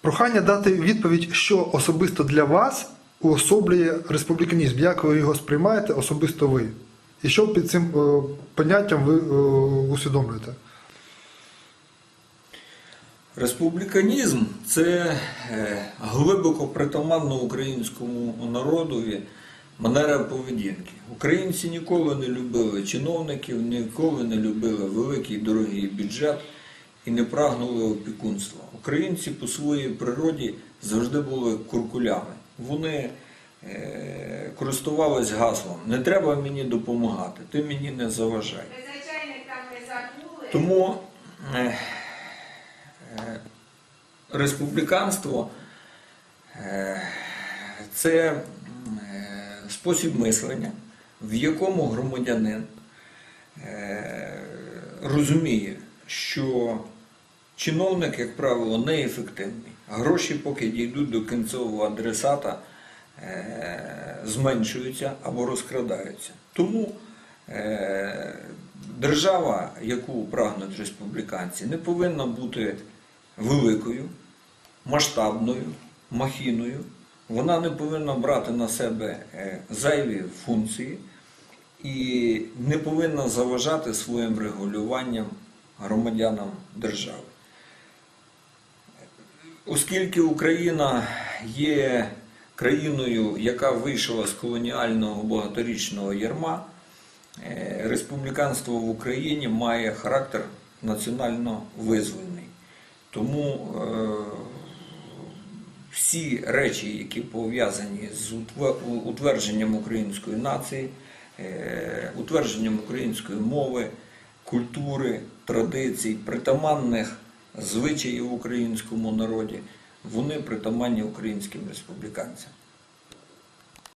Прохання дати відповідь, що особисто для вас уособлює республіканізм, як ви його сприймаєте, особисто ви. І що під цим е, поняттям ви е, усвідомлюєте? Республіканізм це е, глибоко притаманно українському народові манера поведінки. Українці ніколи не любили чиновників, ніколи не любили великий дорогий бюджет і не прагнули опікунства. Українці по своїй природі завжди були куркулями. Вони е, користувались гаслом Не треба мені допомагати, ти мені не заважай. Тому е, е, республіканство це спосіб мислення, в якому громадянин розуміє, що чиновник, як правило, неефективний. Гроші, поки дійдуть до кінцевого адресата, е, зменшуються або розкрадаються. Тому е, держава, яку прагнуть республіканці, не повинна бути великою, масштабною, махіною. Вона не повинна брати на себе е, зайві функції і не повинна заважати своїм регулюванням громадянам держави. Оскільки Україна є країною, яка вийшла з колоніального багаторічного ярма, е, республіканство в Україні має характер національно визвольний. Тому е, всі речі, які пов'язані з утвердженням української нації, е, утвердженням української мови, культури, традицій, притаманних звичаїв українському народі, вони притаманні українським республіканцям.